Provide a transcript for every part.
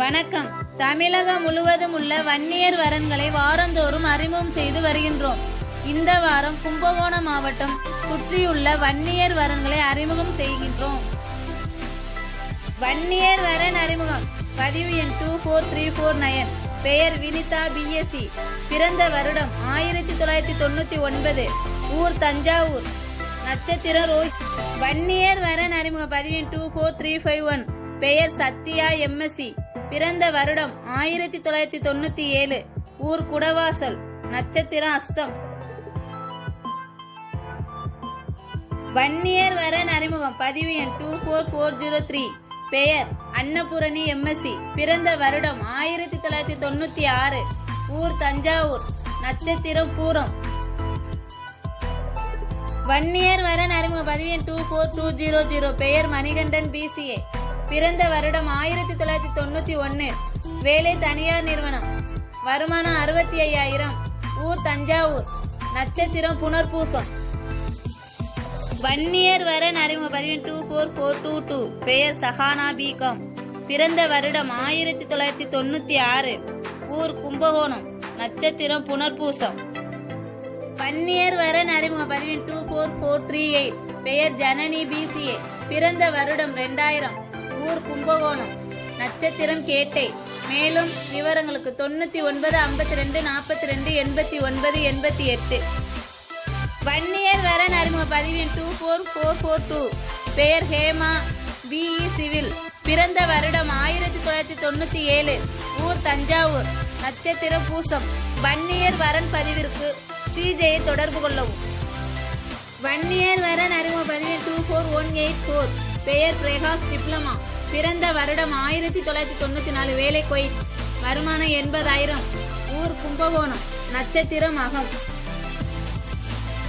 வணக்கம். தமிழகம் முழுவதும் உள்ள வன்னியர் வரன்களை வாரந்தோறும் அறிமுகம் செய்து வருகின்றோம். இந்த வாரம் கும்பகோணம் மாவட்டம் சுற்றியுள்ள வன்னியர் வரன்களை அறிமுகம் செய்கின்றோம். வன்னியர் வரன் அறிமுகம். பதிவு எண் two four three four nine பெயர் வினிதா பிஎஸ்சி பிறந்த வருடம் ஆயிரத்தி தொள்ளாயிரத்தி தொண்ணூற்றி ஒன்பது. ஊர் தஞ்சாவூர். நட்சத்திர ரோஹித் வன்னியர் வரன் அறிமுக பதிவின் two four three five one பெயர் சத்யா எம்எஸ்சி பிறந்த வருடம் ஆயிரத்தி தொள்ளாயிரத்தி தொண்ணூற்றி ஏழு. ஊர் குடவாசல் நட்சத்திரம் அஸ்தம். வன்னியர் வரன் அறிமுகம் பதிவு எண் two four four zero three பெயர் அன்னபூரணி எம்எஸ்சி பிறந்த வருடம் ஆயிரத்தி தொள்ளாயிரத்தி தொண்ணூத்தி ஆறு. ஊர் தஞ்சாவூர் நட்சத்திரம் பூரம். வன்னியர் வரன் அறிமுக பதிவு எண் two four two zero zero பெயர் மணிகண்டன் பிசிஏ பிறந்த வருடம் ஆயிரத்தி தொள்ளாயிரத்தி தொண்ணூத்தி ஒன்னு. வேலை தனியார் நிறுவனம். வருமானம் அறுபத்தி ஐயாயிரம். ஊர் தஞ்சாவூர். நட்சத்திரம் புனர்பூசம். வன்னியர் வரன் அறிமுக பதிவின் two four four two two. பெயர் சஹானா பிகாம். பிறந்த வருடம் ஆயிரத்தி தொள்ளாயிரத்தி தொண்ணூத்தி ஆறு. ஊர் கும்பகோணம். நட்சத்திரம் புனர்பூசம். வன்னியர் வரன் அறிமுக பதிவின் two four four three eight. பெயர் ஜனனி பிசிஏ பிறந்த வருடம் ரெண்டாயிரம். ஊர் கும்பகோணம். நட்சத்திரம் கேட்டை. மேலும் விவரங்களுக்கு தொண்ணூற்றி ஒன்பது ஐம்பத்தி ரெண்டு நாற்பத்தி ரெண்டு எண்பத்தி ஒன்பது எண்பத்தி எட்டு. வன்னியர் வரன் அறிமுக பதிவின் two four four four two பெயர் ஹேமா பிஇ சிவில். பிறந்த வருடம் ஆயிரத்தி தொள்ளாயிரத்தி தொண்ணூற்றி ஏழு. ஊர் தஞ்சாவூர். நட்சத்திர பூசம். வன்னியர் வரன் பதிவிற்கு ஸ்ரீஜெயை தொடர்பு கொள்ளவும். வன்னியர் வரன் அறிமுக பதிவின் two four one eight four பெயர் பிரகாஷ் டிப்ளமா. பிறந்த வருடம் ஆயிரத்தி தொள்ளாயிரத்தி தொண்ணூற்றி நாலு வேலை கோயில் வருமானம் எண்பதாயிரம். ஊர் கும்பகோணம். நட்சத்திரம் அகம்.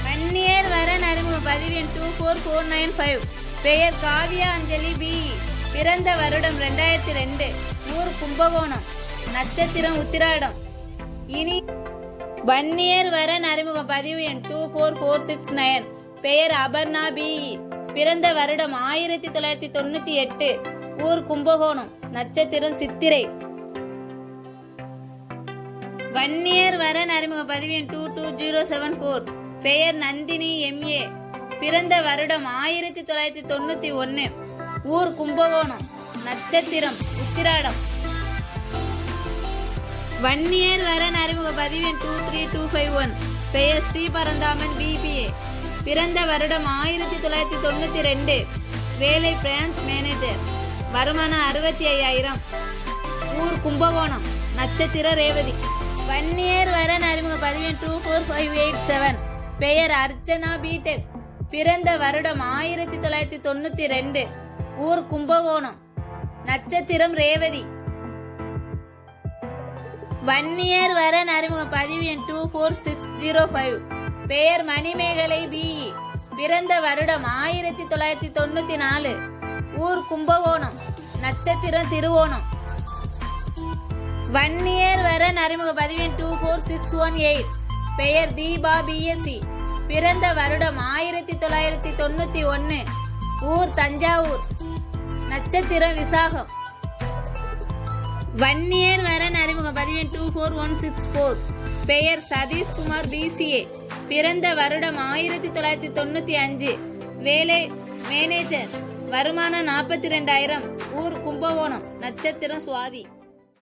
வன்னியர் வரன் அறிமுக எண் two four four nine five. பெயர் காவியா அஞ்சலி பி. பிறந்த வருடம் ரெண்டாயிரத்தி ரெண்டு. ஊர் கும்பகோணம். நட்சத்திரம் உத்திராடம். இனி வன்னியர் வரன் அறிமுக பதிவு எண் two four four six nine பெயர் அபர்ணா பிஇ பிறந்த வருடம் ஆயிரத்தி தொள்ளாயிரத்தி தொண்ணூத்தி எட்டு ஊர் கும்பகோணம் நட்சத்திரம் சித்திரை. வன்னியர் வரன் அறிமுக பதிவின் two two zero seven four பெயர் நந்தினி எம்ஏ பிறந்த வருடம் ஆயிரத்தி தொள்ளாயிரத்தி தொண்ணூத்தி ஒன்னு ஊர் கும்பகோணம் நட்சத்திரம் உத்திராடம். வன்னியர் வரன் அறிமுக பதிவின் two three two five one பெயர் ஸ்ரீபரந்தாமன் பிபிஏ பிறந்த வருடம் ஆயிரத்தி தொள்ளாயிரத்தி தொண்ணூத்தி ரெண்டு. வேலை பிரான்ச் மேனேஜர். வருமானம் அறுபத்தி ஐயாயிரம். ஊர் கும்பகோணம். நட்சத்திர ரேவதி. வன்னியர் வரன் அறிமுக பதிவேன் two four five eight seven. பெயர் அர்ச்சனா பீடெக் பிறந்த வருடம் ஆயிரத்தி தொள்ளாயிரத்தி தொண்ணூத்தி ரெண்டு. ஊர் கும்பகோணம். நட்சத்திரம் ரேவதி. வன்னியர் வரன் அறிமுக பதிவு எண் two four six zero five. பெயர் மணிமேகலை பிஇ பிறந்த வருடம் ஆயிரத்தி தொள்ளாயிரத்தி தொண்ணூத்தி நாலு ஊர் கும்பகோணம் நட்சத்திரம் திருவோணம். வன்னியர் வரன் அறிமுக பதிவின் two four six one eight. பெயர் தீபா பிஎஸ்சி பிறந்த வருடம் ஆயிரத்தி தொள்ளாயிரத்தி தொண்ணூத்தி ஒன்னு ஊர் தஞ்சாவூர் நட்சத்திரம் விசாகம். வன்னியர் வரன் அறிமுக பதிவின் two four one six four. பெயர் சதீஷ்குமார் பிசிஏ பிறந்த வருடம் ஆயிரத்தி தொள்ளாயிரத்தி தொண்ணூத்தி அஞ்சு. வேலை மேனேஜர் வருமானம் நாற்பத்தி ரெண்டாயிரம். ஊர் கும்பகோணம். நட்சத்திரம் சுவாதி.